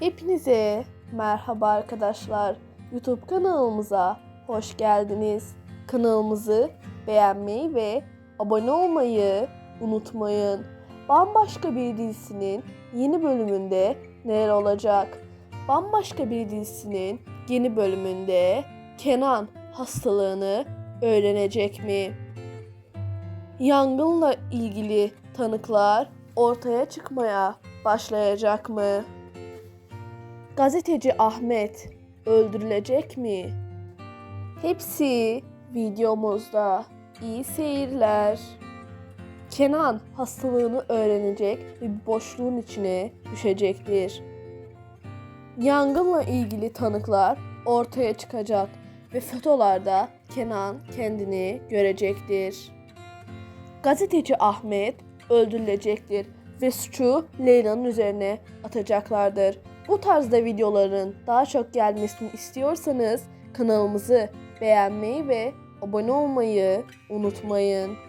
Hepinize merhaba arkadaşlar. YouTube kanalımıza hoş geldiniz. Kanalımızı beğenmeyi ve abone olmayı unutmayın. Bambaşka bir dizisinin yeni bölümünde neler olacak? Bambaşka bir dizisinin yeni bölümünde Kenan hastalığını öğrenecek mi? Yangınla ilgili tanıklar ortaya çıkmaya başlayacak mı? Gazeteci Ahmet öldürülecek mi? Hepsi videomuzda. İyi seyirler. Kenan hastalığını öğrenecek ve bir boşluğun içine düşecektir. Yangınla ilgili tanıklar ortaya çıkacak ve fotolarda Kenan kendini görecektir. Gazeteci Ahmet öldürülecektir ve suçu Leyla'nın üzerine atacaklardır. Bu tarzda videoların daha çok gelmesini istiyorsanız kanalımızı beğenmeyi ve abone olmayı unutmayın.